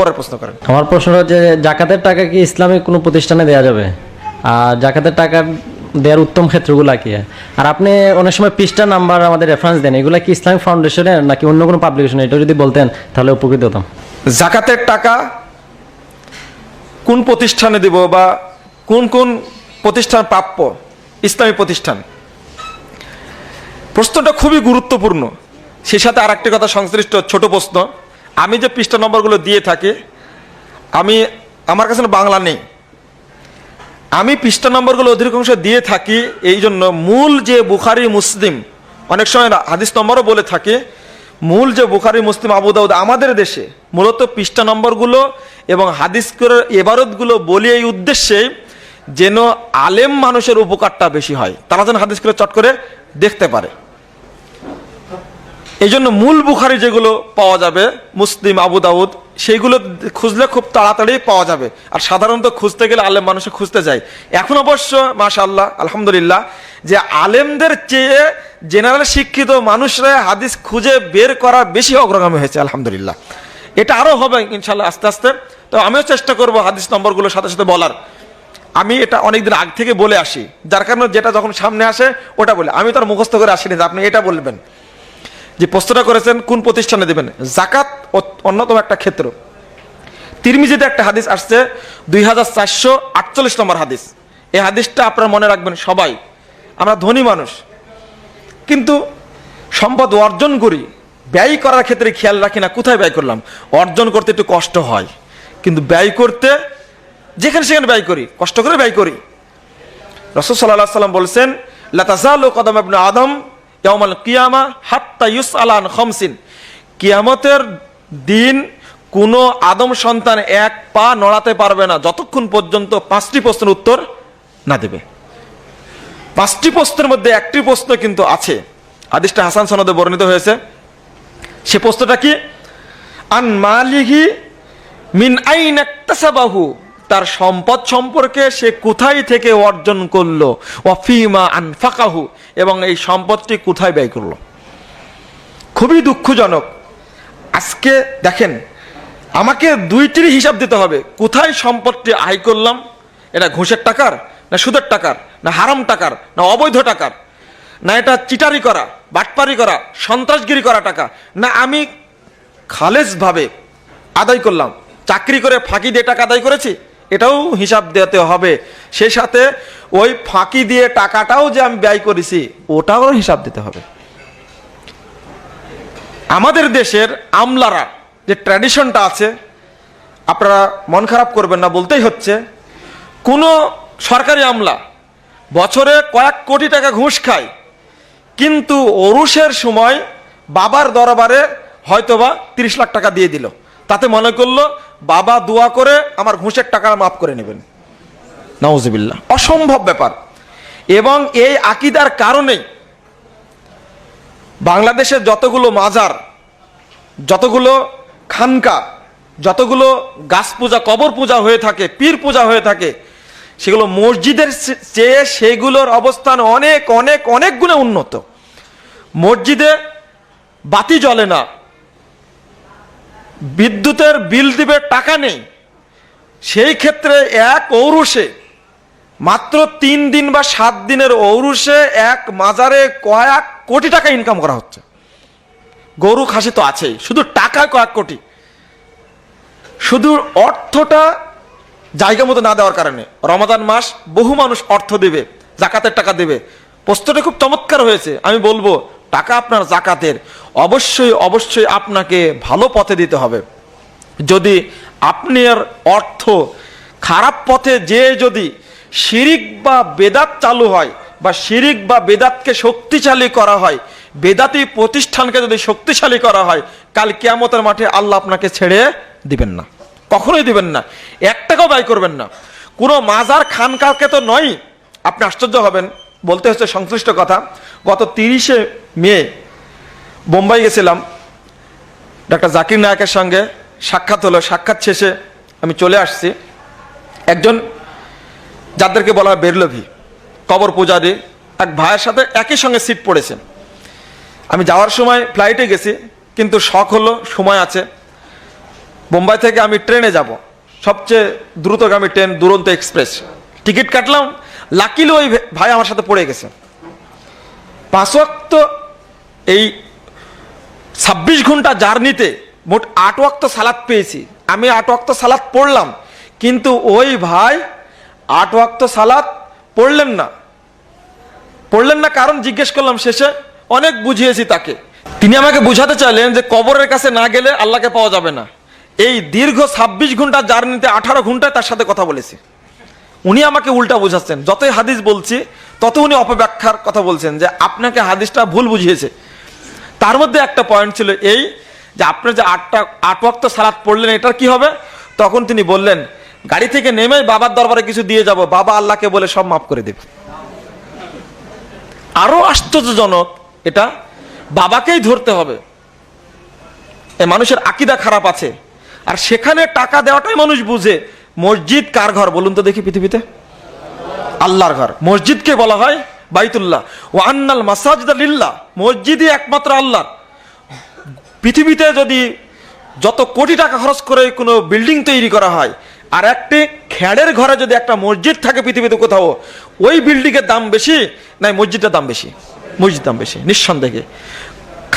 পরের প্রশ্ন করেন। আমার প্রশ্ন হচ্ছে জাকাতের টাকা কি ইসলামিক কোনো প্রতিষ্ঠানে দেওয়া যাবে? আর জাকাতের টাকা দেওয়ার উত্তম ক্ষেত্রগুলো কি? আর আপনি অনেক সময় পৃষ্ঠা নাম্বার আমাদের রেফারেন্স দেন এগুলো কি ইসলামিক ফাউন্ডেশনের নাকি অন্য কোনো পাবলিকেশনে এটা যদি বলতেন তাহলে উপকৃত হতাম। জাকাতের টাকা কোন প্রতিষ্ঠানে দিব বা কোন কোন প্রতিষ্ঠান প্রাপ্য? ইসলামী প্রতিষ্ঠান। প্রশ্নটা খুবই গুরুত্বপূর্ণ। সেই সাথে আর একটি কথা সংশ্লিষ্ট ছোট প্রশ্ন। আমি যে পৃষ্ঠা নম্বরগুলো দিয়ে থাকি, আমি, আমার কাছে বাংলা নেই। আমি পৃষ্ঠা নম্বরগুলো অধিকাংশ দিয়ে থাকি এই জন্য মূল যে বুখারি, মুসলিম, অনেক সময় হাদিস নম্বরও বলে থাকে, মূল যে বুখারি, মুসলিম, আবু দাউদ আমাদের দেশে মূলত পৃষ্ঠা নম্বরগুলো এবং হাদিস এবারতগুলো বলি এই উদ্দেশ্যে যেন আলেম মানুষের উপকারটা বেশি হয়। তারা যেন হাদিসগুলো চট করে দেখতে পারে। এই জন্য মূল বুখারি যেগুলো পাওয়া যাবে, মুসলিম, আবু দাউদ, সেইগুলো খুঁজলে খুব তাড়াতাড়ি পাওয়া যাবে। আর সাধারণত খুঁজতে গেলে আলেম মানুষে খুঁজতে যায়। এখন অবশ্য মাশাল্লাহ আলহামদুলিল্লাহ, যে আলেমদের চেয়ে জেনারেল শিক্ষিত মানুষরা হাদিস খুঁজে বের করা বেশি অগ্রগামী হয়েছে, আলহামদুলিল্লাহ। এটা আরও হবে ইনশাল্লাহ আস্তে আস্তে। তো আমিও চেষ্টা করব হাদিস নম্বরগুলোর সাথে সাথে বলার। আমি এটা অনেকদিন আগ থেকে বলে আসি। যার কারণে যেটা যখন সামনে আসে, ওটা বলে। আমি তো আর মুখস্থ করে আসিনি আপনি এটা বলবেন। যে প্রশ্নটা করেছেন কোন প্রতিষ্ঠানে দেবেন? জাকাত অন্যতম একটা ক্ষেত্র। তিরমিজিতে একটা হাদিস আসছে, দুই হাজার চারশো আটচল্লিশ নম্বর হাদিস। এই হাদিসটা আপনারা মনে রাখবেন সবাই, আমরা ধনী মানুষ। কিন্তু সম্পদ অর্জন করি, ব্যয় করার ক্ষেত্রে খেয়াল রাখি না, কোথায় ব্যয় করলাম? অর্জন করতে একটু কষ্ট হয়। কিন্তু ব্যয় করতে, যেখানে সেখানে ব্যয় করি, কষ্ট করে ব্যয় করি। রসদ সাল্লাহ সাল্লাম বলছেন, লাতাজালু কদম ইবনে আদম ইয়াউমাল কিয়ামা হাত্তা ইউসআলান খমসিন। কিয়ামতের দিন কোনো আদম সন্তান এক পা নড়াতে পারবে না, যতক্ষণ পর্যন্ত পাঁচটি প্রশ্নের উত্তর না দেবে। পাঁচটি প্রশ্নের মধ্যে একটি প্রশ্ন কিন্তু আছে। হাদিসটা হাসান সনদে বর্ণিত হয়েছে। সে প্রশ্নটা কি? আন মালিহি মিন আইন একতাসাবাহু। তার সম্পদ সম্পর্কে সে কোথায় থেকে অর্জন করল? ওয়াফিমা আনফাকাহু, এবং এই সম্পদটি কোথায় ব্যয় করল? খুবই দুঃখজনক। আজকে দেখেন, আমাকে দুইটির হিসাব দিতে হবে। কোথায় সম্পদটি আয় করলাম? এটা ঘুষের টাকার, না সুদের টাকার, না হারাম টাকার, না অবৈধ টাকার? না এটা চিটারি করা, বাটপারি করা, সন্ত্রাসগিরি করা টাকা? না আমি খালেজভাবে আদায় করলাম? চাকরি করে ফাঁকি দিয়ে টাকা আদায় করেছি? এটাও হিসাব দিতে হবে। সে সাথে ওই ফাঁকি দিয়ে টাকাটাও যে আমি ব্যয় করেছি, ওটাও হিসাব দিতে হবে। আমাদের দেশের আমলারা যে ট্র্যাডিশনটা আছে, আপনারা মন খারাপ করবেন না, বলতেই হচ্ছে, কোনো সরকারি আমলা বছরে কয়েক কোটি টাকা ঘুষ খায়, কিন্তু ওরুষের সময় বাবার দরবারে হয়তোবা তিরিশ লাখ টাকা দিয়ে দিল। তাতে মনে করল বাবা দোয়া করে আমার ঘুষের টাকা মাফ করে নেবেন। নওয়াজবিল্লা অসম্ভব ব্যাপার। এবং এই আকিদার কারণেই বাংলাদেশের যতগুলো মাজার, যতগুলো খানকা, যতগুলো গাছ পূজা, কবর পূজা হয়ে থাকে, পীর পূজা হয়ে থাকে, সেগুলো মসজিদের চেয়ে সেগুলোর অবস্থান অনেক অনেক অনেক গুণে উন্নত। মসজিদে বাতি জ্বলে না বিদ্যুতের বিল দিবে টাকা নেই। সেই ক্ষেত্রে এক ঔরুষে, মাত্র তিন দিন বা সাত দিনের ঔরুষে এক মাজারে কয়েক কোটি টাকা ইনকাম করা হচ্ছে। গরু, খাসি তো আছেই, শুধু টাকা কয়েক কোটি। শুধু অর্থটা জায়গা মতো না দেওয়ার কারণে রমাদান মাস বহু মানুষ অর্থ দেবে, জাকাতের টাকা দেবে। প্রশ্নটা খুব চমৎকার হয়েছে, আমি বলব টাকা আপনার জাকাতের, অবশ্যই অবশ্যই আপনাকে ভালো পথে দিতে হবে। যদি আপনার অর্থ খারাপ পথে যে যদি শিরিক বা বেদাত চালু হয় বা শিরিক বা বেদাতকে শক্তিশালী করা হয়, বেদাতি প্রতিষ্ঠানকে যদি শক্তিশালী করা হয়, কাল কেয়ামতের মাঠে আল্লাহ আপনাকে ছেড়ে দিবেন না। কখনোই দিবেন না। এক টাকাও ব্যয় করবেন না। কোনো মাজার খানকাকে তো নয়। আপনি আশ্চর্য হবেন। বলতে হচ্ছে সংশ্লিষ্ট কথা। গত তিরিশে মে বোম্বাই গেছিলাম। ডাক্তার জাকির নায়কের সঙ্গে সাক্ষাৎ হলো, সাক্ষাৎ শেষে আমি চলে আসছি। একজন যাদেরকে বলা হয় বেরলভি, কবর পূজারি, এক ভাইয়ের সাথে একই সঙ্গে সিট পড়েছে। আমি যাওয়ার সময় ফ্লাইটে গেছি, কিন্তু শখ হলো, সময় আছে। বোম্বাই থেকে আমি ট্রেনে যাব, সবচেয়ে দ্রুতগামী ট্রেন দুরন্ত এক্সপ্রেস। টিকিট কাটলাম লাকিলি ওই ভাই আমার সাথে পড়ে গেছে। পাঁচ এই ছাব্বিশ ঘণ্টা জার্নিতে মোট আট ওয়াক্ত সালাদ পেয়েছি। আমি আট ওয়াক্ত সালাদ পড়লাম, কিন্তু ওই ভাই আট ওয়াক্ত সালাদ পড়লেন না। পড়লেন না কারণ জিজ্ঞেস করলাম শেষে, অনেক বুঝিয়েছি তাকে। তিনি আমাকে বুঝাতে চাইলেন যে কবরের কাছে না গেলে আল্লাহকে পাওয়া যাবে না। এই দীর্ঘ ছাব্বিশ ঘণ্টা জার্নিতে আঠারো ঘন্টায় তার সাথে কথা বলেছি। উনি আমাকে উল্টা বুঝাচ্ছেন। যতই হাদিস বলছি তত উনি অপব্যাখ্যার কথা বলছেন যে আপনাকে হাদিসটা ভুল বুঝিয়েছে। তার মধ্যে একটা পয়েন্ট ছিল এই যে আপনি যে আটটা আট ওয়াক্ত সালাত পড়লেন, এটার কি হবে? তখন তিনি বললেন, গাড়ি থেকে নেমে বাবার দরবারে কিছু দিয়ে যাব। বাবা আল্লাহকে বলে সব মাফ করে দেবে। আরও আশ্চর্যজনক এটা, বাবাকেই ধরতে হবে। এ মানুষের আকিদা খারাপ আছে। আর সেখানে টাকা দেওয়াটাই মানুষ বুঝে। মসজিদ কার ঘর? বলুন তো দেখি পৃথিবীতে। আল্লাহর ঘর। মসজিদকে বলা হয় বাইতুল্লাহ। ও আন্নাল মাসাজিদ লিল্লাহ, মসজিদই একমাত্র আল্লাহ পৃথিবীতে যদি যত কোটি টাকা খরচ করে কোনো বিল্ডিং তৈরি করা হয়, আর একটি খ্যাড়ের ঘরে যদি একটা মসজিদ থাকে পৃথিবীতে কোথাও, ওই বিল্ডিংয়ের দাম বেশি? না মসজিদটার দাম বেশি। মসজিদ দাম বেশি, নিঃসন্দেহে।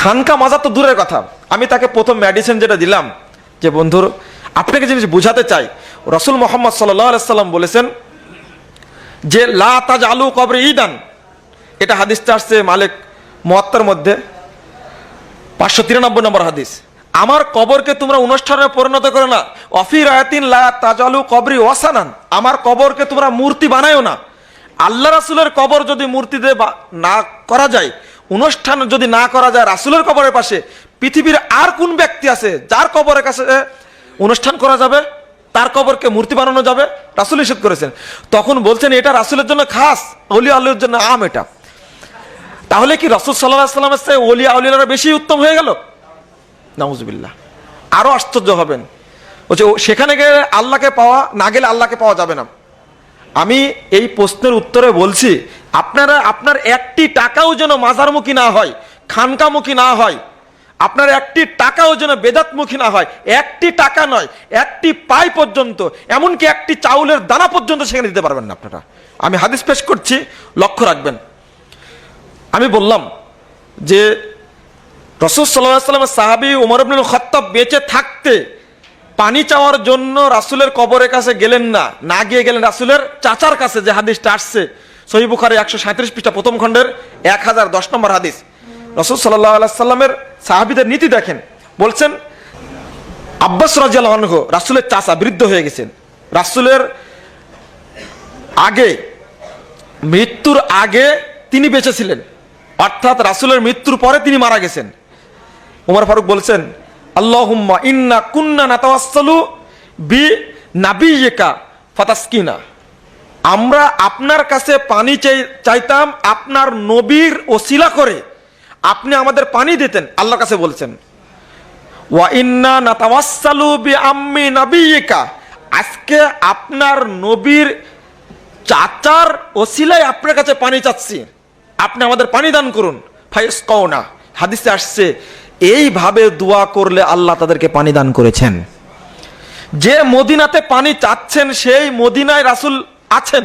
খানকা মাজার তো দূরের কথা। আমি তাকে প্রথম মেডিসিন যেটা দিলাম, যে বন্ধুর, আপনাকে জিনিস বোঝাতে চাই। রসুল মোহাম্মদ সাল্লাম বলেছেন যে, লা তাজ আলু কবরে ইদান এটা হাদিসটা আসছে মালিক মহাত্মার মধ্যে, পাঁচশো তিরানব্বই নম্বর হাদিস। আমার কবরকে তোমরা অনুষ্ঠানে পরিণত করো না। অফির আয়াতিন লা তাজালু কবরি ওয়াসানান। আমার কবরকে তোমরা মূর্তি বানায়ও না। আল্লাহ রাসুলের কবর যদি মূর্তিতে না করা যায়, অনুষ্ঠান যদি না করা যায় রাসুলের কবরের পাশে, পৃথিবীর আর কোন ব্যক্তি আছে যার কবরের কাছে অনুষ্ঠান করা যাবে, তার কবরকে মূর্তি বানানো যাবে? রাসুল নিষেধ করেছেন। তখন বলছেন, এটা রাসুলের জন্য খাস, অলি আল্লাহর জন্য আম এটা। তাহলে কি রসুল সাল্লাহ সাল্লামের চেয়ে ওলিয়া আউলিয়ারা বেশি উত্তম হয়ে গেল? নাউজুবিল্লাহ। আরও আশ্চর্য হবেন। বলছে সেখানে গেলে আল্লাহকে পাওয়া, না গেলে আল্লাহকে পাওয়া যাবে না। আমি এই প্রশ্নের উত্তরে বলছি, আপনারা, আপনার একটি টাকাও যেন মাজারমুখী না হয়, খানকামুখী না হয়, আপনার একটি টাকাও যেন বেদাতমুখী না হয়, একটি টাকা নয়, একটি পাই পর্যন্ত, এমনকি একটি চাউলের দানা পর্যন্ত সেখানে দিতে পারবেন না আপনারা। আমি হাদিস পেশ করছি, লক্ষ্য রাখবেন। আমি বললাম যে রসুল সাল্লাহ সাল্লামের সাহাবি উমর খত্তাব বেঁচে থাকতে পানি চাওয়ার জন্য রাসুলের কবরের কাছে গেলেন না না গিয়ে গেলেন রাসুলের চাচার কাছে, যে হাদিসটা আসছে। সহি বুখারে একশো সাঁত্রিশ পৃষ্ঠা প্রথম খণ্ডের এক হাজার দশ নম্বর হাদিস। রসুল সাল্লাহ সাল্লামের সাহাবিদের নীতি দেখেন, বলছেন, আব্বাস রাজিয়াল আনহু রাসুলের চাচা বৃদ্ধ হয়ে গেছেন। রাসুলের আগে, মৃত্যুর আগে তিনি বেঁচে ছিলেন। অর্থাৎ রাসুলের মৃত্যুর পরে তিনি মারা গেছেন। উমর ফারুক বলছেন, আল্লাহুম্মা ইন্না কুন্না নাতাওয়াসসালু বি নাবিয়িকা ফাতাসকিনা। আমরা আপনার কাছে পানি চাই, চাইতাম আপনার নবীর ওসিলা করে আপনি আমাদের পানি দিতেন, আল্লাহর কাছে বলছেন। ওয়া ইন্না নাতাওয়াসসালু বি আম্মি নাবিয়িকা। আজকে আপনার নবীর চাচার ওসিলায় আপনার কাছে পানি চাচ্ছি। আপনি আমাদের পানি দান করুন। ফাইস কওনা হাদিসে আসছে, এইভাবে দোয়া করলে আল্লাহ তাদেরকে পানি দান করেছেন। যে মদিনাতে পানি চাচ্ছেন, সেই মদিনায় রাসুল আছেন।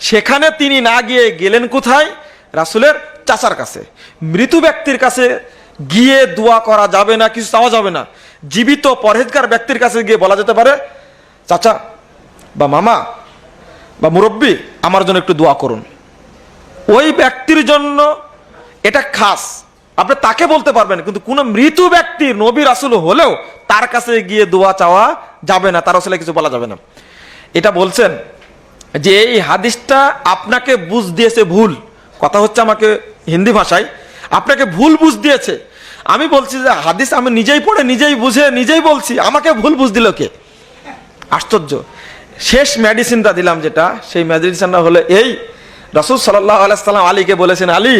সেখানে তিনি না গিয়ে গেলেন কোথায়? রাসুলের চাচার কাছে। মৃত ব্যক্তির কাছে গিয়ে দোয়া করা যাবে না, কিছু চাওয়া যাবে না। জীবিত পরহেজগার ব্যক্তির কাছে গিয়ে বলা যেতে পারে, চাচা বা মামা বা মুরব্বী, আমার জন্য একটু দোয়া করুন। ওই ব্যক্তির জন্য এটা খাস। আপনি তাকে বলতে পারবেন, কিন্তু কোন মৃত ব্যক্তি, নবী রাসুল হলেও তার কাছে গিয়ে দোয়া চাওয়া যাবে না, তার আসলে কিছু বলা যাবে না। এটা বলছেন যে এই হাদিসটা আপনাকে বুঝ দিয়েছে ভুল। কথা হচ্ছে আমাকে হিন্দি ভাষায়, আপনাকে ভুল বুঝ দিয়েছে। আমি বলছি যে হাদিস আমি নিজেই পড়ে, নিজেই বুঝে, নিজেই বলছি, আমাকে ভুল বুঝ দিল কে? আশ্চর্য। শেষ মেডিসিনটা দিলাম যেটা, সেই মেডিসিনটা হলো এই রসুল সাল্লাহ আলাইসাল্লাম আলীকে বলেছেন, আলী,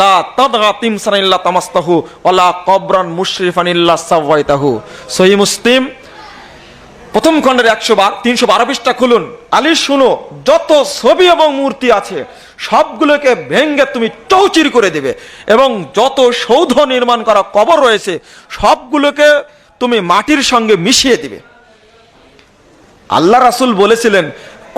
লা তাদগা তিমসানিল্লা তামাস্তাহু ওলা কবরান মুশরিফানিল্লা সহি মুসলিম, প্রথম খণ্ডের একশো বার তিনশো বারো পৃষ্ঠা খুলুন। আলী, শুনো, যত ছবি এবং মূর্তি আছে, সবগুলোকে ভেঙ্গে তুমি চৌচির করে দেবে এবং যত সৌধ নির্মাণ করা কবর রয়েছে, সবগুলোকে তুমি মাটির সঙ্গে মিশিয়ে দিবে। আল্লাহ রাসুল বলেছিলেন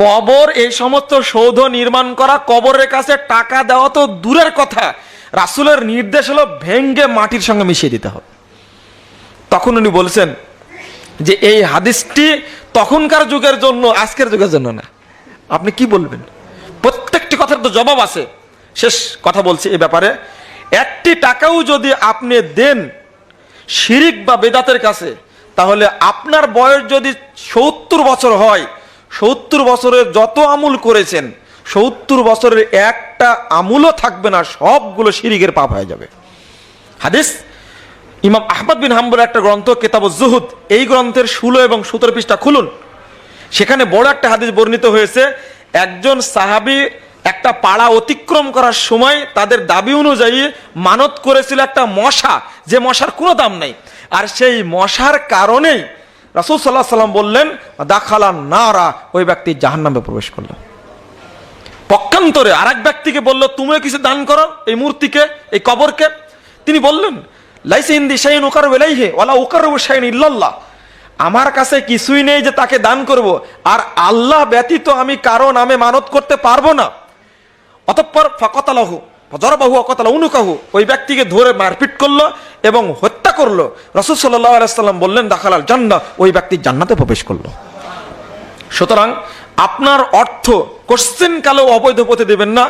কবর, এই সমস্ত সৌধ নির্মাণ করা, কবরের কাছে টাকা দেওয়া তো দূরের কথা। রাসুলের নির্দেশ হলো ভেঙ্গে মাটির সঙ্গে মিশিয়ে দিতে হবে। তখন উনি বলছেন যে, এই হাদিসটি তখনকার যুগের জন্য, আজকের যুগের জন্য না। আপনি কি বলবেন? প্রত্যেকটি কথার তো জবাব আছে। শেষ কথা বলছি এই ব্যাপারে। একটি টাকাও যদি আপনি দেন শিরিক বা বেদাতের কাছে, তাহলে আপনার বয়স যদি সত্তর বছর হয় সত্তর বছরের যত আমুল করেছেন, সত্তর বছরের একটা আমুলও থাকবে না, সবগুলো শিরিকের পাপ হয়ে যাবে। হাদিস, ইমাম আহমদ বিন হাম্বুর একটা গ্রন্থ কেতাব জুহুদ। এই গ্রন্থের ষোলো এবং সতেরো পৃষ্ঠা খুলুন। সেখানে বড় একটা হাদিস বর্ণিত হয়েছে, একজন সাহাবি একটা পাড়া অতিক্রম করার সময় তাদের দাবি অনুযায়ী মানত করেছিল একটা মশা, যে মশার কোনো দাম নাই। আর সেই মশার কারণেই রাসুল সাল্লাহ সাল্লাম বললেন দাখালা নারা। ওই ব্যক্তি জাহান্নামে প্রবেশ করলেন পক্ষান্তরে আর এক ব্যক্তিকে বলল, তুমিও কিছু দান করো এই মূর্তিকে, এই কবরকে? তিনি বললেন, লাইসে ইন্দি শাইন ওকার বেলাইহে ওলা ওকার শাইন ইল্লাল্লাহ। আমার কাছে কিছুই নেই যে তাকে দান করব, আর আল্লাহ ব্যতীত আমি কারও নামে মানত করতে পারব না। অতঃপর ফকতালাহু জরবাহু অকতালা উনুকাহু ওই ব্যক্তিকে ধরে মারপিট করল এবং করল। রসুল আলাইসাল্লাম বললেন দাখালাল জান্না। ওই ব্যক্তি জান্নাতে প্রবেশ করল। সুতরাং আপনার অর্থ কোশ্চেন কালেও অবৈধ পথে দেবেন না।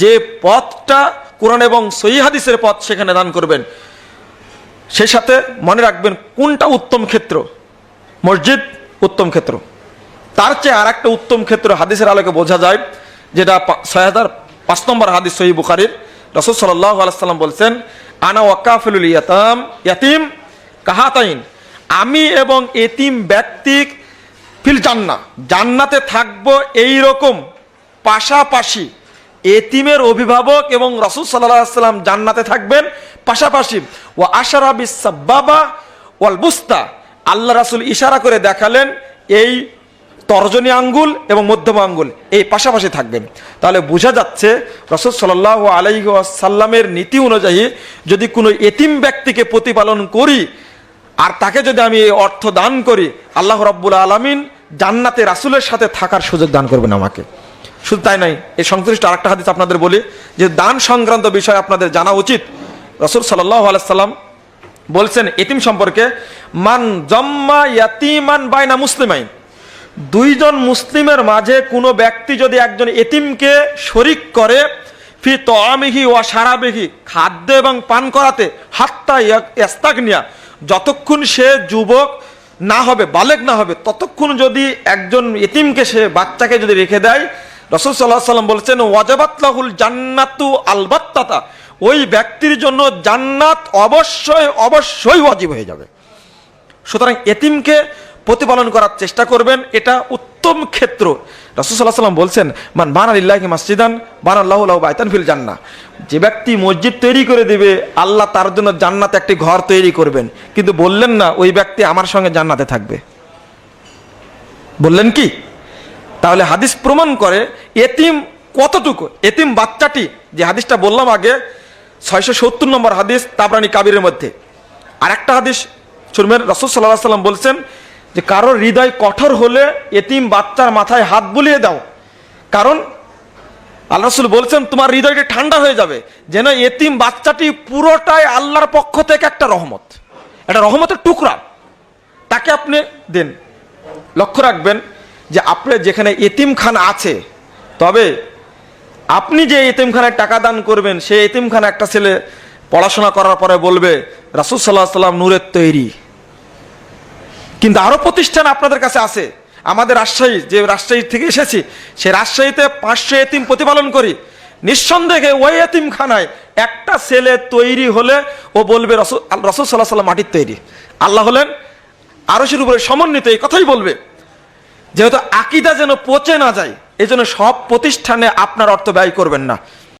যে পথটা কোরআন এবং সহি হাদিসের পথ সেখানে দান করবেন। সেই সাথে মনে রাখবেন কোনটা উত্তম ক্ষেত্র? মসজিদ উত্তম ক্ষেত্র। তার চেয়ে আর একটা উত্তম ক্ষেত্র হাদিসের আলোকে বোঝা যায়, যেটা ছয় হাজার পাঁচ নম্বর হাদিস সহি বুখারির। রসদ সাল্লাহ আলাইসাল্লাম বলছেন, আনা ওয়াকাফিলুল ইয়াতাম, ইয়াতিম কাহাতাইন, আমি এবং এতিম ব্যক্তি ফিল জান্না, জান্নাতে থাকব এই রকম পাশাপাশি এতিমের অভিভাবক এবং রসুল সাল্লাম জান্নাতে থাকবেন পাশাপাশি ও আশারা বাবা ওয়াল বুস্তা। আল্লাহ রাসুল ইশারা করে দেখালেন, এই তর্জনী আঙ্গুল এবং মধ্যম আঙ্গুল, এই পাশাপাশি থাকবেন। তাহলে বোঝা যাচ্ছে রসদ সাল্লাহ আলাইহি সাল্লামের নীতি অনুযায়ী যদি কোনো এতিম ব্যক্তিকে প্রতিপালন করি আর তাকে যদি আমি এই অর্থ দান করি, আল্লাহ রব্বুল আলমিন জান্নাতে রাসুলের সাথে থাকার সুযোগ দান করবেন আমাকে। শুধু তাই নয়, এই সংশ্লিষ্ট আরেকটা হাদিস আপনাদের বলি, যে দান সংক্রান্ত বিষয় আপনাদের জানা উচিত। রসুল সাল্লাহ আলাইসাল্লাম বলছেন, এতিম সম্পর্কে, মান জম্মা ইয়াতিমান বাইনা মুসলিমাইন। দুইজন মুসলিমের মাঝে কোনো ব্যক্তি যদি একজন এতিমকে শরিক করে, ফি তমিহি ওয়া সারাবিহি খাদ্য এবং পান করাতে, হাত্তা এস্তাগনিয়া যতক্ষণ সে যুবক না হবে, বালেক না হবে, ততক্ষণ যদি একজন এতিমকে সে বাচ্চাকে যদি রেখে দেয়, রসুল সাল্লাহ সাল্লাম বলছেন ওয়াজাবাতলাহুল জান্নাতু আলবাত্তাতা, ওই ব্যক্তির জন্য জান্নাত অবশ্যই অবশ্যই ওয়াজিব হয়ে যাবে। সুতরাং এতিমকে প্রতিপালন করার চেষ্টা করবেন, এটা উত্তম ক্ষেত্র। রসুল্লাহ সাল্লাম বলছেন, মান বান আলিল্লাহি মাসজিদান, বান আল্লাহ ফিল জান্না যে ব্যক্তি মসজিদ তৈরি করে দিবে, আল্লাহ তার জন্য জান্নাতে একটি ঘর তৈরি করবেন। কিন্তু বললেন না, ওই ব্যক্তি আমার সঙ্গে জান্নাতে থাকবে। বললেন কি? তাহলে হাদিস প্রমাণ করে, এতিম কতটুকু? এতিম বাচ্চাটি, যে হাদিসটা বললাম আগে, ছয়শো সত্তর নম্বর হাদিস তাবরানি কাবিরের মধ্যে। আর একটা হাদিস, শুনবেন রসদ সাল্লাহ সাল্লাম বলছেন যে কারোর হৃদয় কঠোর হলে এতিম বাচ্চার মাথায় হাত বুলিয়ে দাও। কারণ আল্লাহ রসুল বলছেন, তোমার হৃদয়টি ঠান্ডা হয়ে যাবে। যেন এতিম বাচ্চাটি পুরোটাই আল্লাহর পক্ষ থেকে একটা রহমত। একটা রহমতের টুকরা। তাকে আপনি দেন। লক্ষ্য রাখবেন যে আপনার যেখানে এতিমখানা আছে, তবে আপনি যে এতিমখানায় টাকা দান করবেন সেই এতিমখানা একটা ছেলে পড়াশোনা করার পরে বলবে, রাসুল সাল্লাহ সাল্লাম নূরের তৈরি। কিন্তু আরও প্রতিষ্ঠান আপনাদের কাছে আছে। আমাদের রাজশাহী, যে রাজশাহী থেকে এসেছি, সে রাজশাহীতে পাঁচশো এতিম প্রতিপালন করি। নিঃসন্দেহে ওই এতিমখানায় একটা ছেলে তৈরি হলে ও বলবে রসুল রসুল সাল্লাহ সাল্লাম মাটির তৈরি। আল্লাহ হলেন আরশের উপরে সমন্বিত, এই কথাই বলবে। যেহেতু আকিদা যেন পচে না যায় এই জন্য সব প্রতিষ্ঠানে আপনার অর্থ ব্যয় করবেন না।